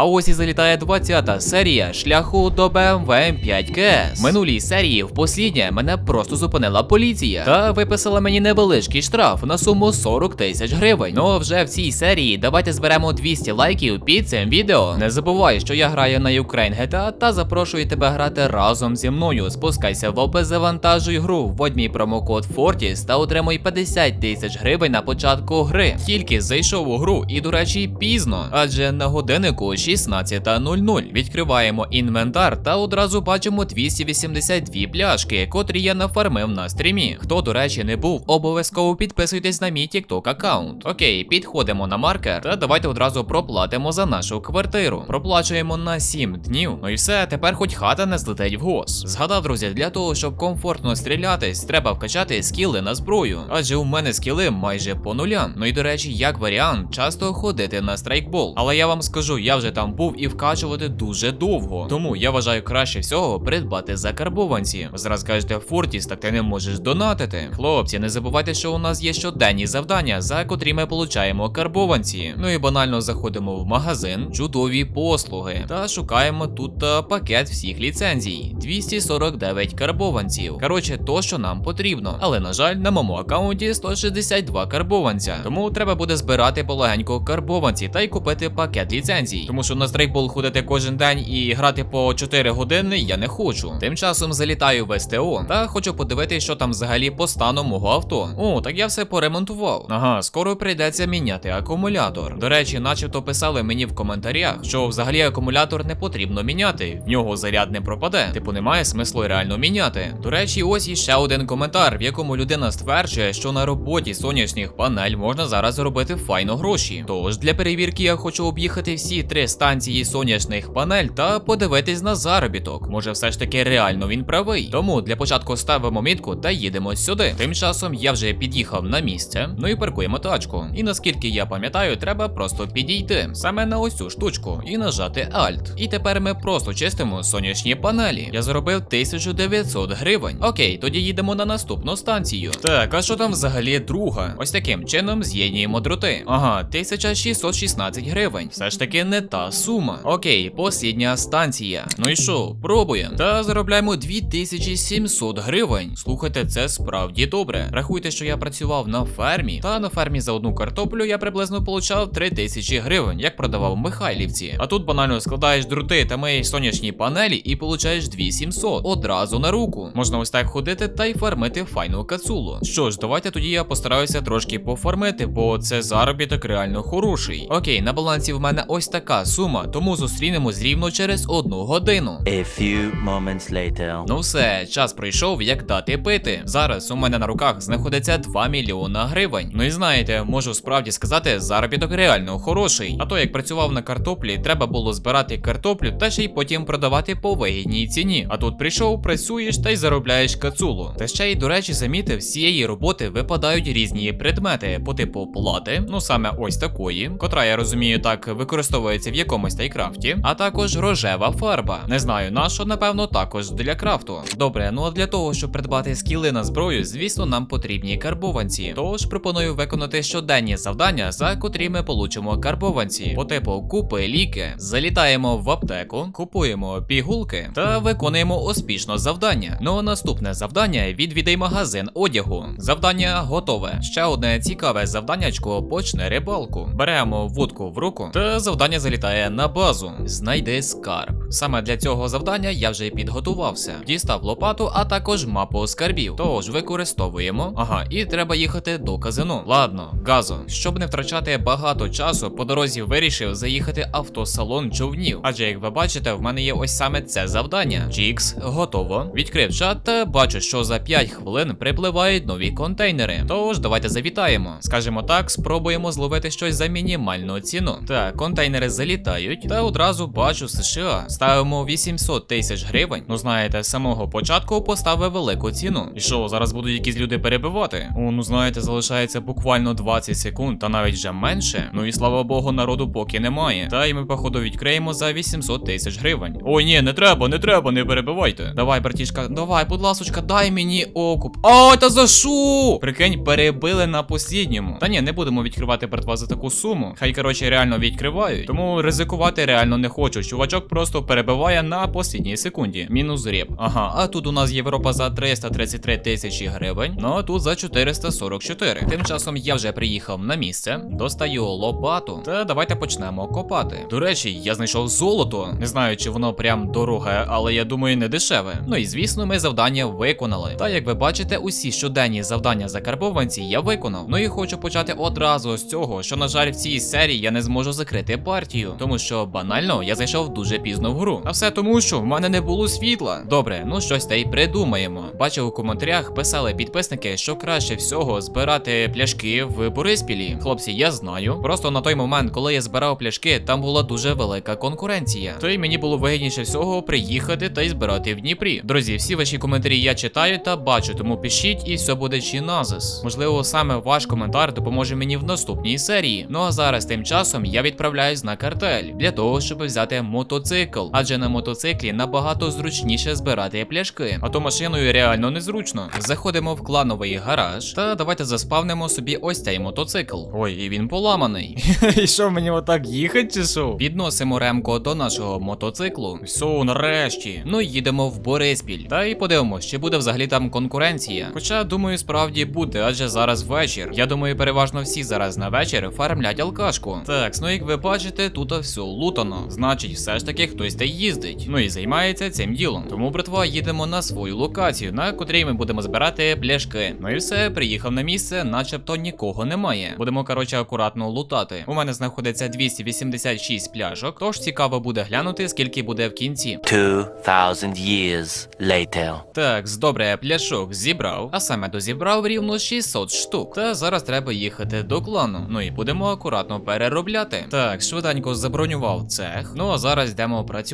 А ось і залітає 20-та серія шляху до BMW M5 KS. В минулій серії в посліднє мене просто зупинила поліція та виписала мені невеличкий штраф на суму 40 тисяч гривень. Ну а вже в цій серії давайте зберемо 200 лайків під цим відео. Не забувай, що я граю на Ukraine GTA та запрошую тебе грати разом зі мною. Спускайся в опис, завантажуй гру, вводь мій промокод Fortis та отримуй 50 тисяч гривень на початку гри. Тільки зайшов у гру і, до речі, пізно, адже на годиннику 16.00. Відкриваємо інвентар та одразу бачимо 282 пляшки, котрі я нафармив на стрімі. Хто, до речі, не був, обов'язково підписуйтесь на мій TikTok аккаунт. Окей, підходимо на маркер та давайте одразу проплатимо за нашу квартиру. Проплачуємо на 7 днів. Ну і все, тепер хоч хата не злетить в гос. Згадав, друзі, для того, щоб комфортно стрілятись, треба вкачати скіли на зброю. Адже у мене скіли майже по нулям. Ну і до речі, як варіант, часто ходити на страйкбол. Але я вам скажу, я вже там був і вкачувати дуже довго. Тому я вважаю краще всього придбати закарбованці. Зараз кажете, Фортіс, так ти не можеш донатити. Хлопці, не забувайте, що у нас є щоденні завдання, за котрі ми получаємо карбованці. Ну і банально заходимо в магазин, чудові послуги, та шукаємо тут е, пакет всіх ліцензій. 249 карбованців. Коротше, то, що нам потрібно. Але на жаль, на моєму аккаунті 162 карбованця. Тому треба буде збирати полегенько карбованці та й купити пакет ліцензій. Тому що на страйкбол ходити кожен день і грати по 4 години я не хочу. Тим часом залітаю в СТО та хочу подивитися, що там взагалі по стану мого авто. О, так я все поремонтував. Ага, скоро прийдеться міняти акумулятор. До речі, начебто писали мені в коментарях, що взагалі акумулятор не потрібно міняти, в нього заряд не пропаде. Типу немає смислу реально міняти. До речі, ось іще один коментар, в якому людина стверджує, що на роботі сонячних панель можна зараз заробити файно гроші. Тож для перевірки я хочу об'їхати всі три станції сонячних панель та подивитись на заробіток. Може, все ж таки реально він правий. Тому для початку ставимо мітку та їдемо сюди. Тим часом я вже під'їхав на місце, ну і паркуємо тачку. І наскільки я пам'ятаю, треба просто підійти саме на ось цю штучку і нажати Alt. І тепер ми просто чистимо сонячні панелі. Я заробив 1900 гривень. Окей, тоді їдемо на наступну станцію. Так, а що там взагалі друга? Ось таким чином з'єднуємо дроти. Ага, 1616 гривень. Все ж таки не та сума. Окей, послідня станція. Ну і що, пробуємо. Та заробляємо 2700 гривень. Слухайте, це справді добре. Рахуйте, що я працював на фермі. Та на фермі за одну картоплю я приблизно получав 3000 гривень, як продавав Михайлівці. А тут банально складаєш дроти та миєш сонячні панелі і получаєш 2700 одразу на руку. Можна ось так ходити та й фармити файну кацулу. Що ж, давайте тоді я постараюся трошки пофармити, бо це заробіток реально хороший. Окей, на балансі в мене ось така сума, тому зустрінемось рівно через одну годину. A few moments later. Ну все, час пройшов, як дати пити. Зараз у мене на руках знаходиться 2 мільйона гривень. Ну і знаєте, можу справді сказати, заробіток реально хороший. А то як працював на картоплі, треба було збирати картоплю та ще й потім продавати по вигідній ціні. А тут прийшов, працюєш та й заробляєш кацулу. Та ще й, до речі, замітив, з цієї роботи випадають різні предмети по типу плати, ну саме ось такої, котра я розумію, так використовується в якомусь тайкрафті, а також рожева фарба. Не знаю, на що, напевно, також для крафту. Добре, ну а для того, щоб придбати скіли на зброю, звісно, нам потрібні карбованці. Тож пропоную виконати щоденні завдання, за котрі ми получимо карбованці. По типу купи ліки, залітаємо в аптеку, купуємо пігулки та виконуємо успішно завдання. Ну а наступне завдання відвідай магазин одягу. Завдання готове. Ще одне цікаве завданнячко почне рибалку. Беремо вудку в руку, та завдання залітає на базу. знайде скарб. Саме для цього завдання я вже підготувався. Дістав лопату, а також мапу скарбів. Тож використовуємо. Ага, і треба їхати до казино. Ладно, газо. Щоб не втрачати багато часу, по дорозі вирішив заїхати автосалон човнів. Адже, як ви бачите, в мене є ось саме це завдання. Чікс, готово. Відкрив чат бачу, що за 5 хвилин припливають нові контейнери. Тож давайте завітаємо. Скажімо так, спробуємо зловити щось за мінімальну ціну. Так, контейнери залітають, та одразу бачу США. Ставимо 800 тисяч гривень. Ну знаєте, з самого початку поставив велику ціну. І що, зараз будуть якісь люди перебивати? О, ну знаєте, залишається буквально 20 секунд, та навіть вже менше. Ну і слава Богу, народу поки немає. Та й ми, походу, відкриємо за 800 тисяч гривень. Ой, ні, не треба, не треба, не перебивайте. Давай, братішка, давай, будь ласочка, дай мені окуп. Ой, та за що? Прикинь, перебили на послідньому. Та ні, не будемо відкривати братва за таку суму. Хай, коротше, реально відкривають. Тому ризикувати реально не хочу. Чувачок просто перебиває на послідній секунді. Мінус реп. Ага, а тут у нас Європа за 333 тисячі гривень. Ну а тут за 444. Тим часом я вже приїхав на місце, достаю лопату. Та давайте почнемо копати. До речі, я знайшов золото. Не знаю, чи воно прям дороге, але я думаю, не дешеве. Ну і звісно, ми завдання виконали. Та як ви бачите, усі щоденні завдання закарбованці я виконав. Ну і хочу почати одразу з цього, що на жаль, в цій серії я не зможу закрити партію, тому що банально я зайшов дуже пізно в гру. А все тому, що в мене не було світла. Добре, ну щось та й придумаємо. Бачив у коментарях писали підписники, що краще всього збирати пляшки в Бориспілі. Хлопці, я знаю. Просто на той момент, коли я збирав пляшки, там була дуже велика конкуренція. То й мені було вигідніше всього приїхати та й збирати в Дніпрі. Друзі, всі ваші коментарі я читаю та бачу, тому пишіть і все буде чиназис. Можливо, саме ваш коментар допоможе мені в наступній серії. Ну а зараз тим часом я відправляюсь на картель для того, щоб взяти мотоцикл. Адже на мотоциклі набагато зручніше збирати пляшки, а то машиною реально незручно. Заходимо в клановий гараж та давайте заспавнимо собі ось цей мотоцикл. Ой, і він поламаний. І що мені отак їхати чи що? Підносимо ремко до нашого мотоциклу. Все, нарешті. Ну їдемо в Бориспіль. Та й подивимось, чи буде взагалі там конкуренція. Хоча, думаю, справді буде, адже зараз вечір. Я думаю, переважно всі зараз на вечір фармлять алкашку. Так, ну як ви бачите, тут все лутано. Значить, все ж таки хтось та їздить. Ну і займається цим ділом. Тому, братва, їдемо на свою локацію, на котрій ми будемо збирати пляшки. Ну і все, приїхав на місце, начебто нікого немає. Будемо, коротше, акуратно лутати. У мене знаходиться 286 пляшок, тож цікаво буде глянути, скільки буде в кінці. 2,000 years later. Так, з добре пляшок зібрав, а саме дозібрав рівно 600 штук. Та зараз треба їхати до клану. Ну і будемо акуратно переробляти. Так, швиденько забронював цех. Ну а зараз йдемо працювати.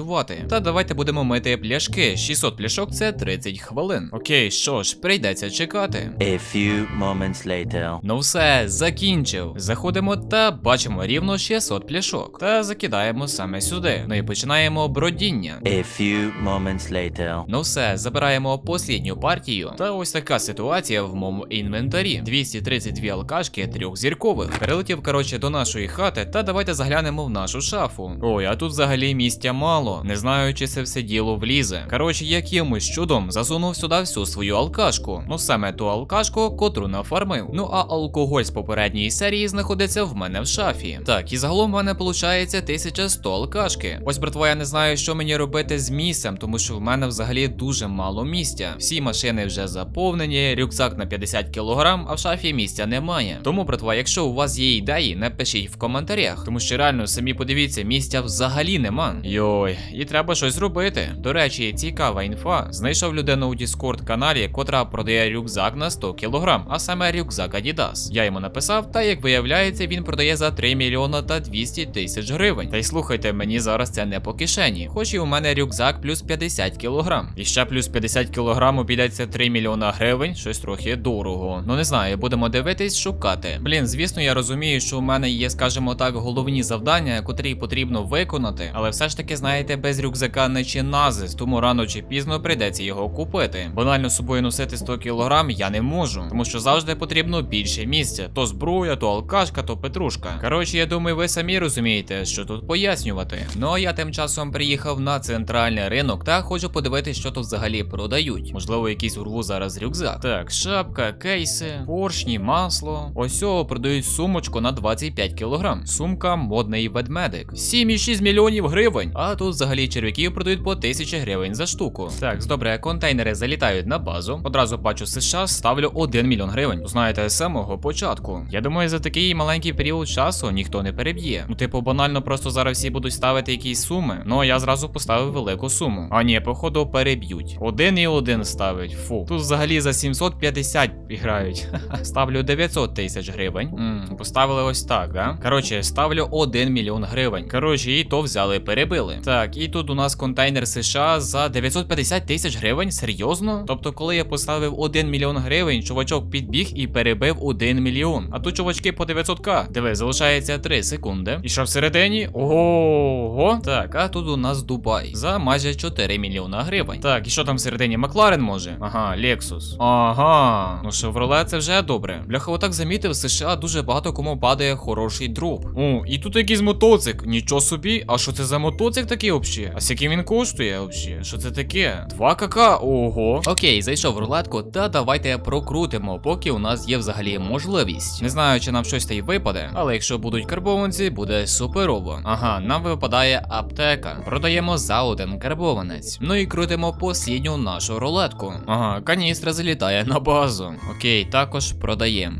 Та давайте будемо мити пляшки. 600 пляшок це 30 хвилин. Окей, що ж, прийдеться чекати. A few moments later. Ну все, закінчив. Заходимо та бачимо рівно 600 пляшок. Та закидаємо саме сюди. Ну і починаємо бродіння. A few moments later. Ну все, забираємо послідню партію. Та ось така ситуація в моєму інвентарі: 232 алкашки трьохзіркових. Перелетів, коротше, до нашої хати, та давайте заглянемо в нашу шафу. Ой, а тут взагалі місця мало. Не знаю, чи це все діло влізе. Коротше, якимось чудом засунув сюди всю свою алкашку. Ну саме ту алкашку, котру нафармив. Ну а алкоголь з попередньої серії знаходиться в мене в шафі. Так, і загалом в мене виходить 1100 алкашки. Ось, братва, я не знаю, що мені робити з місцем, тому що в мене взагалі дуже мало місця. Всі машини вже заповнені, рюкзак на 50 кг, а в шафі місця немає. Тому, братва, якщо у вас є ідеї, напишіть в коментарях, тому що реально самі подивіться, місця взагалі нема. Йой, і треба щось робити. До речі, цікава інфа. Знайшов людину у Discord каналі, котра продає рюкзак на 100 кг, а саме рюкзак Adidas. Я йому написав, та як виявляється, він продає за 3 мільйона та 200 тисяч гривень. Та й слухайте, мені зараз це не по кишені. Хоч і у мене рюкзак плюс 50 кг. І ще плюс 50 кг обійдеться 3 мільйона гривень, щось трохи дорого. Ну не знаю, будемо дивитись, шукати. Блін, звісно, я розумію, що у мене є, скажімо так, головні завдання, котрі потрібно виконати, але все ж таки, знаєте, без рюкзака не чи назис, тому рано чи пізно прийдеться його купити. Банально собою носити 100 кг я не можу, тому що завжди потрібно більше місця. То зброя, то алкашка, то петрушка. Коротше, я думаю, ви самі розумієте, що тут пояснювати. Ну а я тим часом приїхав на центральний ринок та хочу подивитися, що тут взагалі продають. Можливо, якийсь урву зараз рюкзак. Так, шапка, кейси, поршні, масло. Ось цього продають сумочку на 25 кг. Сумка модний ведмедик. 7,6 мільйонів гривень. А тут взагалі черв'яків продають по 1000 гривень за штуку. Так, добре, контейнери залітають на базу. Одразу бачу США, ставлю 1 мільйон гривень. Знаєте, з самого початку. Я думаю, за такий маленький період часу ніхто не переб'є. Ну, типу, банально просто зараз всі будуть ставити якісь суми. Ну я зразу поставив велику суму. А ні, походу переб'ють. Один і один ставить. Фу. Тут взагалі за 750 грають. Ставлю 900 тисяч гривень. М, поставили ось так, да? Коротше, ставлю 1 мільйон гривень. Коротше, і то взяли, перебили. Так. Так, і тут у нас контейнер США за 950 тисяч гривень. Серйозно? Тобто, коли я поставив 1 мільйон гривень, чувачок підбіг і перебив 1 мільйон. А тут чувачки по 900к. Диви, залишається 3 секунди. І що всередині? Ого. Так, а тут у нас Дубай за майже 4 мільйона гривень. Так, і що там всередині? Макларен може? Ага, Lexus. Ага. Ну Chevrolet це вже добре. Бляха, отак замітив, в США дуже багато кому падає хороший дроп. О, і тут якийсь мотоцик. Нічого собі. А що це за мотоцик такий взагалі? А скільки він коштує взагалі? Що це таке? 2 кк? Ого. Окей, зайшов в рулетку, та давайте прокрутимо, поки у нас є взагалі можливість. Не знаю, чи нам щось та й випаде, але якщо будуть карбованці, буде суперово. Ага, нам випадає аптека. Продаємо за один карбованець. Ну і крутимо послідню нашу рулетку. Ага, каністра залітає на базу. Окей, також продаємо.